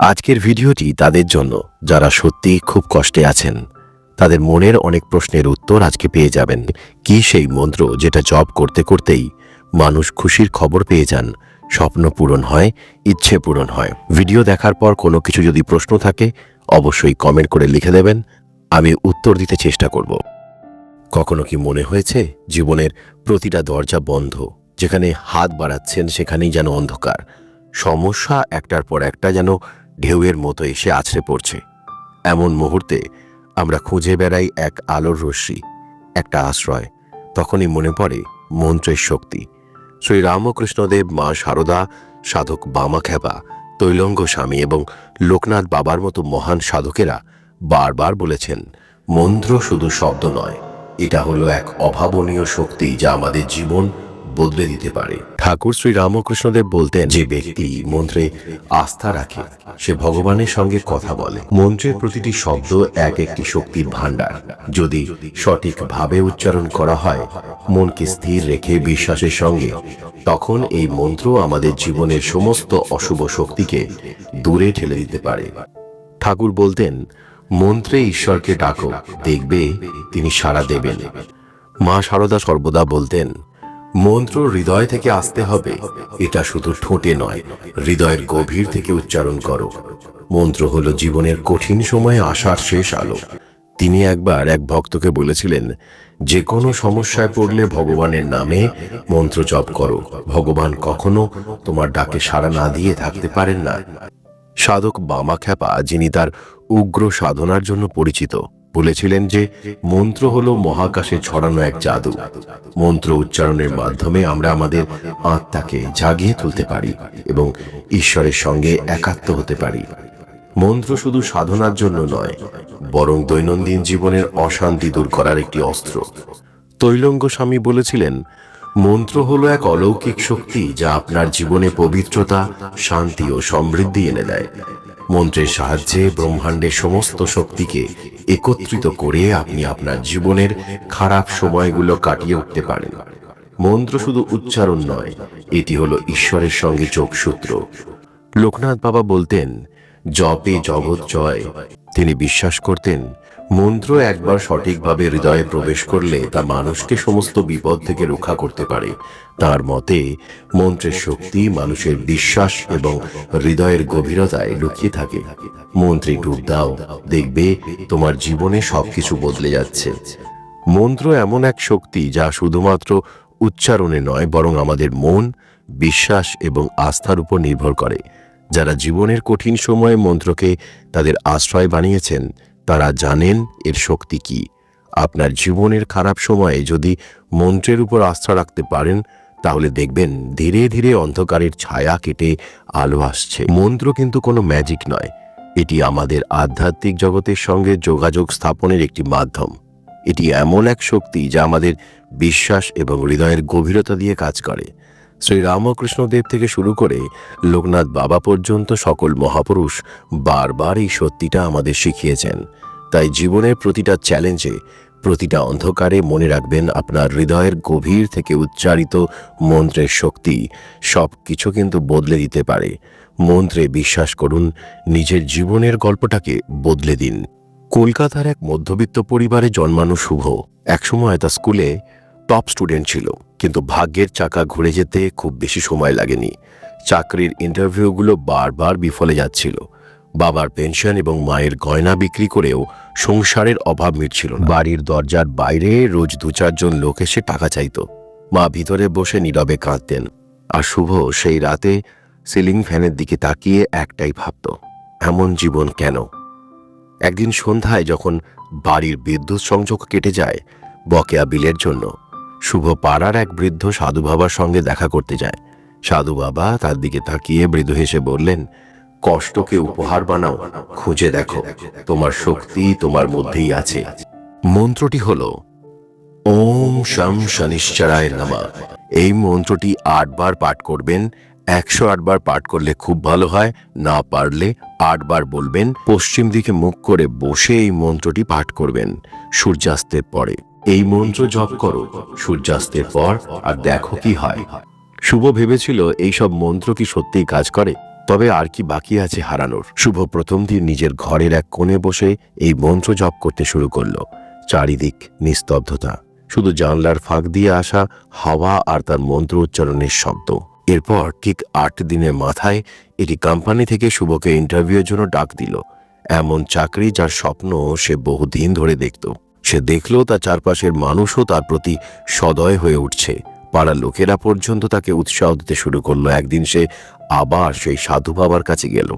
আজকের ভিডিওটি তাদের জন্য, যারা সত্যি খুব কষ্টে আছেন, তাদের মনের অনেক প্রশ্নের উত্তর আজকে পেয়ে যাবেন। কি সেই মন্ত্র যেটা জব করতে করতেই মানুষ খুশির খবর পেয়ে যান, স্বপ্ন পূরণ হয়, ইচ্ছে পূরণ হয়। ভিডিও দেখার পর কোনো কিছু যদি প্রশ্ন থাকে, অবশ্যই কমেন্ট করে লিখে দেবেন, আমি উত্তর দিতে চেষ্টা করব। কখনো কি মনে হয়েছে, জীবনের প্রতিটা দরজা বন্ধ, যেখানে হাত বাড়াচ্ছেন সেখানেই যেন অন্ধকার? সমস্যা একটার পর একটা যেন ঢেউয়ের মতো এসে আছড়ে পড়ছে। এমন মুহূর্তে আমরা খুঁজে বেড়াই এক আলোর রশ্মি, একটা আশ্রয়। তখনই মনে পড়ে মন্ত্রের শক্তি। শ্রী রামকৃষ্ণদেব মা সারদা, সাধক বামাখ্যাপা, তৈলঙ্গ স্বামী এবং লোকনাথ বাবার মতো মহান সাধকেরা বারবার বলেছেন, মন্ত্র শুধু শব্দ নয়, এটা হলো এক অভাবনীয় শক্তি যা আমাদের জীবন বদলে দিতে পারে। ঠাকুর শ্রী রামকৃষ্ণদেব বলতেন, যে ব্যক্তি মন্ত্রে আস্থা রাখে, সে ভগবানের সঙ্গে কথা বলে। মন্ত্রের প্রতিটি শব্দ এক একটি শক্তির ভাণ্ডার। যদি সঠিকভাবে উচ্চারণ করা হয়, মনকে স্থির রেখে বিশ্বাসের সঙ্গে, তখন এই মন্ত্র আমাদের জীবনের সমস্ত অশুভ শক্তিকে দূরে ঠেলে দিতে পারে। ঠাকুর বলতেন, মন্ত্রে ঈশ্বরকে ডাকো, দেখবে তিনি সাড়া দেবেন। মা সারদা সর্বদা বলতেন মন্ত্র হৃদয় থেকে আসতে হবে। এটা শুধু ঠোঁটে নয়, হৃদয়ের গভীর থেকে উচ্চারণ করো। মন্ত্র হলো জীবনের কঠিন সময়ে আসার শেষ আলো। তিনি একবার এক ভক্তকে বলেছিলেন, যে কোনো সমস্যায় পড়লে ভগবানের নামে মন্ত্র জপ করো। ভগবান কখনো তোমার ডাকে সাড়া না দিয়ে থাকতে পারেন না। সাধক বামাখ্যাপা, যিনি তার উগ্র সাধনার জন্য পরিচিত বলেছিলেন যে, মন্ত্র হলো মহাকাশে ছড়ানো এক জাদু। মন্ত্র উচ্চারণের মাধ্যমে আমরা আমাদের আত্মাকে জাগিয়ে তুলতে পারি এবং ঈশ্বরের সঙ্গে একাত্ম হতে পারি। মন্ত্র শুধু সাধনার জন্য নয়, বরং দৈনন্দিন জীবনের অশান্তি দূর করার একটি অস্ত্র। তৈলঙ্গ স্বামী বলেছিলেন, মন্ত্র হলো এক অলৌকিক শক্তি যা আপনার জীবনে পবিত্রতা, শান্তি ও সমৃদ্ধি এনে দেয়। মন্ত্রের সাহায্যে ব্রহ্মাণ্ডের সমস্ত শক্তিকে একত্রিত করে আপনি আপনার জীবনের খারাপ সময়গুলো কাটিয়ে উঠতে পারেন। মন্ত্র শুধু উচ্চারণ নয়, এটি হলো ঈশ্বরের সঙ্গে যোগসূত্র। লোকনাথ বাবা বলতেন জপে জগৎ জয়। তিনি বিশ্বাস করতেন, মন্ত্র একবার সঠিকভাবে হৃদয়ে প্রবেশ করলে তা মানুষকে সমস্ত বিপদ থেকে রক্ষা করতে পারে। তার মতে, মন্ত্রের শক্তি মানুষের বিশ্বাস এবং হৃদয়ের গভীরতায় লুকিয়ে থাকে। মন্ত্রে ডুব দাও, দেখবে তোমার জীবনে সবকিছু বদলে যাচ্ছে। মন্ত্র এমন এক শক্তি যা শুধুমাত্র উচ্চারণে নয়, বরং আমাদের মন, বিশ্বাস এবং আস্থার উপর নির্ভর করে। যারা জীবনের কঠিন সময়ে মন্ত্রকে তাদের আশ্রয় বানিয়েছেন, তারা জানেন এর শক্তি কি। আপনার জীবনের খারাপ সময়ে যদি মন্ত্রের উপর আস্থা রাখতে পারেন, তাহলে দেখবেন ধীরে ধীরে অন্ধকারের ছায়া কেটে আলো আসছে। মন্ত্র কিন্তু কোনো ম্যাজিক নয়। এটি আমাদের আধ্যাত্মিক জগতের সঙ্গে যোগাযোগ স্থাপনের একটি মাধ্যম। এটি এমন এক শক্তি যা আমাদের বিশ্বাস এবং হৃদয়ের গভীরতা দিয়ে কাজ করে। শ্রী রামকৃষ্ণদেব থেকে শুরু করে লোকনাথ বাবা পর্যন্ত সকল মহাপুরুষ বারবার এই সত্যিটা আমাদের শিখিয়েছেন। তাই জীবনের প্রতিটা চ্যালেঞ্জে, প্রতিটা অন্ধকারে মনে রাখবেন আপনার হৃদয়ের গভীর থেকে উচ্চারিত মন্ত্রের শক্তি সব কিছু কিন্তু বদলে দিতে পারে। মন্ত্রে বিশ্বাস করুন, নিজের জীবনের গল্পটাকে বদলে দিন। কলকাতার এক মধ্যবিত্ত পরিবারে জন্মানো শুভ। একসময় তা স্কুলে টপ স্টুডেন্ট ছিল। কিন্তু ভাগ্যের চাকা ঘুরে যেতে খুব বেশি সময় লাগেনি। চাকরির ইন্টারভিউগুলো বারবার বিফলে যাচ্ছিল। বাবার পেনশন এবং মায়ের গয়না বিক্রি করেও সংসারের অভাব মিটছিল বাড়ির দরজার বাইরে রোজ দু চারজন লোক এসে টাকা চাইতো। মা ভিতরে বসে নীরবে কাঁদতেন। আর শুভ সেই রাতে সিলিং ফ্যানের দিকে তাকিয়ে একটাই ভাবত, এমন জীবন কেন? একদিন সন্ধ্যায় যখন বাড়ির বিদ্যুৎ সংযোগ কেটে যায় বকেয়া বিলের জন্য শুভ পাড়ার এক বৃদ্ধ সাধু বাবার সঙ্গে দেখা করতে যায়। সাধু বাবা তার দিকে তাকিয়ে মৃদু হেসে বললেন কষ্টকে উপহার বানাও, খুঁজে দেখো, তোমার শক্তি তোমার মধ্যেই আছে। মন্ত্রটি হল, ওম শম শনিশ্চরায় নামা। এই মন্ত্রটি আটবার পাঠ করবেন, একশো আটবার পাঠ করলে খুব ভালো হয়, না পারলে আটবার বলবেন, পশ্চিম দিকে মুখ করে বসে এই মন্ত্রটি পাঠ করবেন, সূর্যাস্তের পরে। এই মন্ত্র জপ করো, সূর্যাস্তের পর, আর দেখো কি হয়। শুভ ভেবেছিল এইসব মন্ত্র কি সত্যিই কাজ করে, তবে আর কি বাকি আছে হারানোর। শুভ প্রথম দিন নিজের ঘরের এক কোণে বসে এই মন্ত্র জপ করতে শুরু করল। চারিদিক নিস্তব্ধতা, শুধু জানলার ফাঁক দিয়ে আসা হাওয়া আর তার মন্ত্র উচ্চারণের শব্দ। এরপর ঠিক আট দিনের মাথায় এটি কোম্পানি থেকে শুভকে ইন্টারভিউয়ের জন্য ডাক দিল। এমন চাকরি যার স্বপ্ন সে বহুদিন ধরে দেখত। সে দেখল তার চারপাশের মানুষও তার প্রতি সদয় হয়ে উঠছে। পাড়ার লোকেরা পর্যন্ত তাকে উৎসাহ দিতে শুরু করল। একদিন সে আবার সেই সাধু বাবার কাছে গেল,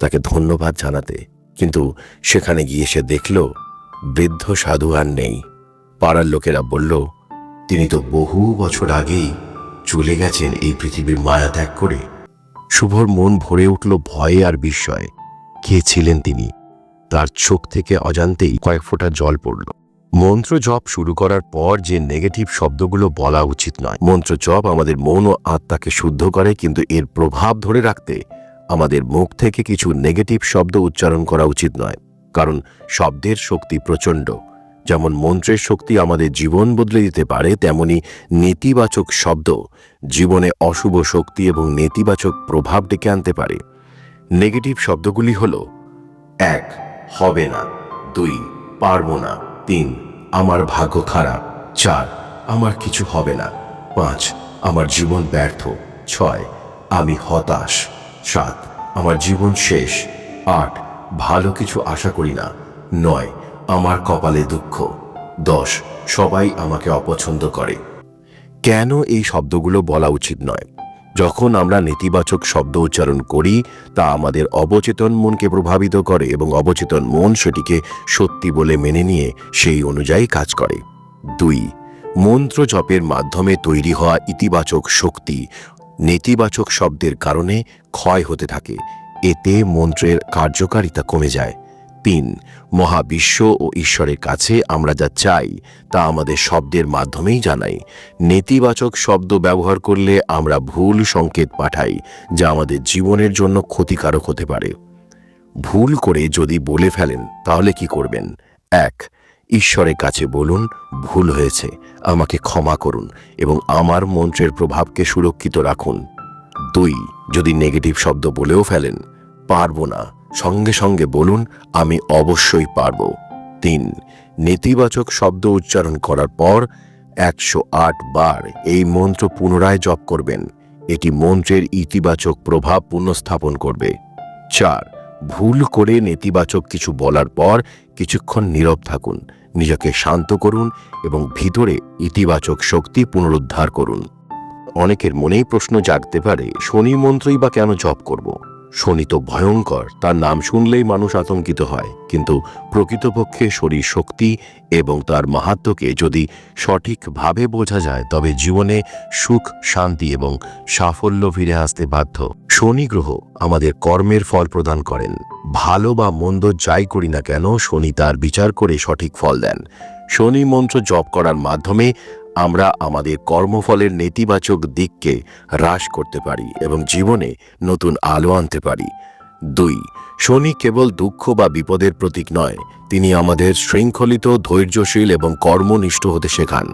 তাকে ধন্যবাদ জানাতে। কিন্তু সেখানে গিয়ে সে দেখল, বৃদ্ধ সাধু আর নেই। পাড়ার লোকেরা বলল, তিনি তো বহু বছর আগেই চলে গেছেন এই পৃথিবীর মায়া ত্যাগ করে। শুভর মন ভরে উঠল ভয়ে আর বিস্ময়ে। কে ছিলেন তিনি? তার চোখ থেকে অজান্তেই কয়েক ফোঁটা জল পড়ল। মন্ত্র জপ শুরু করার পর যে নেগেটিভ শব্দগুলো বলা উচিত নয়। মন্ত্র জপ আমাদের মন ও আত্মাকে শুদ্ধ করে, কিন্তু এর প্রভাব ধরে রাখতে আমাদের মুখ থেকে কিছু নেগেটিভ শব্দ উচ্চারণ করা উচিত নয়। কারণ শব্দের শক্তি প্রচণ্ড। যেমন মন্ত্রের শক্তি আমাদের জীবন বদলে দিতে পারে, তেমনি নেতিবাচক শব্দ জীবনে অশুভ শক্তি এবং নেতিবাচক প্রভাব ডেকে আনতে পারে। নেগেটিভ শব্দগুলি হল এক হবে না। দুই, পারব না। তিন, আমার ভাগ্য খারাপ। চার, আমার কিছু হবে না। পাঁচ, আমার জীবন ব্যর্থ। ছয়, আমি হতাশ। সাত, আমার জীবন শেষ। আট, ভালো কিছু আশা করি না। নয়, আমার কপালে দুঃখ। দশ, সবাই আমাকে অপছন্দ করে। কেন এই শব্দগুলো বলা উচিত নয়? যখন আমরা নেতিবাচক শব্দ উচ্চারণ করি, তা আমাদের অবচেতন মনকে প্রভাবিত করে এবং অবচেতন মন সেটিকে সত্যি বলে মেনে নিয়ে সেই অনুযায়ী কাজ করে। দুই, মন্ত্র জপের মাধ্যমে তৈরি হওয়া ইতিবাচক শক্তি নেতিবাচক শব্দের কারণে ক্ষয় হতে থাকে। এতে মন্ত্রের কার্যকারিতা কমে যায়। তিন মহাবিশ্ব ও ঈশ্বরের কাছে আমরা যা চাই, তা আমাদের শব্দের মাধ্যমেই জানাই। নেতিবাচক শব্দ ব্যবহার করলে আমরা ভুল সংকেত পাঠাই, যা আমাদের জীবনের জন্য ক্ষতিকারক হতে পারে। ভুল করে যদি বলে ফেলেন, তাহলে কি করবেন? এক, ঈশ্বরের কাছে বলুন, ভুল হয়েছে, আমাকে ক্ষমা করুন এবং আমার মন্ত্রের প্রভাবকে সুরক্ষিত রাখুন। দুই, যদি নেগেটিভ শব্দ বলেও ফেলেন, পারব না। সঙ্গে সঙ্গে বলুন, আমি অবশ্যই পারব। তিন, নেতিবাচক শব্দ উচ্চারণ করার পর একশো আট বার এই মন্ত্র পুনরায় জপ করবেন। এটি মন্ত্রের ইতিবাচক প্রভাব পুনঃস্থাপন করবে। চার, ভুল করে নেতিবাচক কিছু বলার পর কিছুক্ষণ নীরব থাকুন, নিজেকে শান্ত করুন এবং ভিতরে ইতিবাচক শক্তি পুনরুদ্ধার করুন। অনেকের মনেই প্রশ্ন জাগতে পারে, শনি মন্ত্রই বা কেন জপ করব? শনি তো ভয়ঙ্কর, তার নাম শুনলেই মানুষ আতঙ্কিত হয়। কিন্তু প্রকৃতপক্ষে শরীর শক্তি এবং তার মাহাত্ম্যকে যদি সঠিকভাবে বোঝা যায়, তবে জীবনে সুখ, শান্তি এবং সাফল্য ফিরে আসতে বাধ্য। শনি গ্রহ আমাদের কর্মের ফল প্রদান করেন। ভালো বা মন্দ যাই করি না কেন, শনি তার বিচার করে সঠিক ফল দেন। শনি মন্ত্র জপ করার মাধ্যমে আমরা আমাদের কর্মফলের নেতিবাচক দিককে হ্রাস করতে পারি এবং জীবনে নতুন আলো আনতে পারি। দুই, শনি কেবল দুঃখ বা বিপদের প্রতীক নয়, তিনি আমাদের শৃঙ্খলিত, ধৈর্যশীল এবং কর্মনিষ্ঠ হতে শেখান।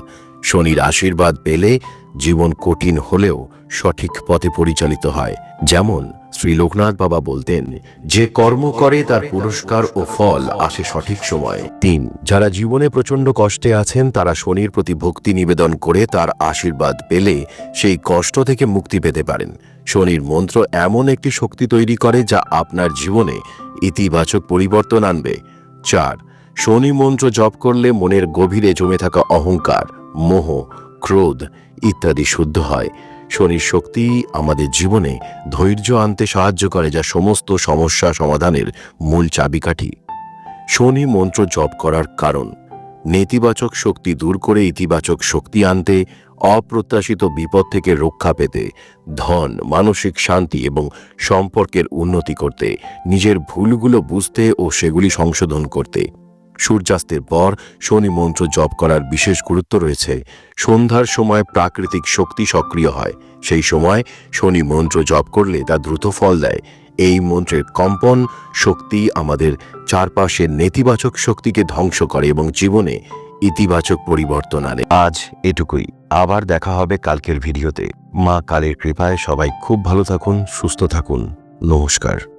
শনির আশীর্বাদ পেলে জীবন কঠিন হলেও সঠিক পথে পরিচালিত হয়, যেমন শ্রী লোকনাথ বাবা বলতেন, যে কর্ম করে তার পুরস্কার ও ফল আসে সঠিক সময়ে। তিন, যারা জীবনে প্রচণ্ড কষ্টে আছেন, তারা শনির প্রতি ভক্তি নিবেদন করে তার আশীর্বাদ পেলে সেই কষ্ট থেকে মুক্তি পেতে পারেন। শনির মন্ত্র এমন একটি শক্তি তৈরি করে যা আপনার জীবনে ইতিবাচক পরিবর্তন আনবে। চার, শনি মন্ত্র জপ করলে মনের গভীরে জমে থাকা অহংকার, মোহ, ক্রোধ ইত্যাদি শুদ্ধ হয়। শনির শক্তি আমাদের জীবনে ধৈর্য আনতে সাহায্য করে, যা সমস্ত সমস্যা সমাধানের মূল চাবিকাঠি। শনি মন্ত্র জপ করার কারণ। নেতিবাচক শক্তি দূর করে ইতিবাচক শক্তি আনতে, অপ্রত্যাশিত বিপদ থেকে রক্ষা পেতে, ধন, মানসিক শান্তি এবং সম্পর্কের উন্নতি করতে, নিজের ভুলগুলো বুঝতে ও সেগুলি সংশোধন করতে। সূর্যাস্তের পর শনি মন্ত্র জপ করার বিশেষ গুরুত্ব রয়েছে। সন্ধ্যার সময় প্রাকৃতিক শক্তি সক্রিয় হয়। সেই সময় শনি মন্ত্র জপ করলে তা দ্রুত ফল দেয়। এই মন্ত্রের কম্পন শক্তি আমাদের চারপাশের নেতিবাচক শক্তিকে ধ্বংস করে এবং জীবনে ইতিবাচক পরিবর্তন আনে। আজ এটুকুই। আবার দেখা হবে কালকের ভিডিওতে। মা কালের কৃপায় সবাই খুব ভালো থাকুন, সুস্থ থাকুন। নমস্কার।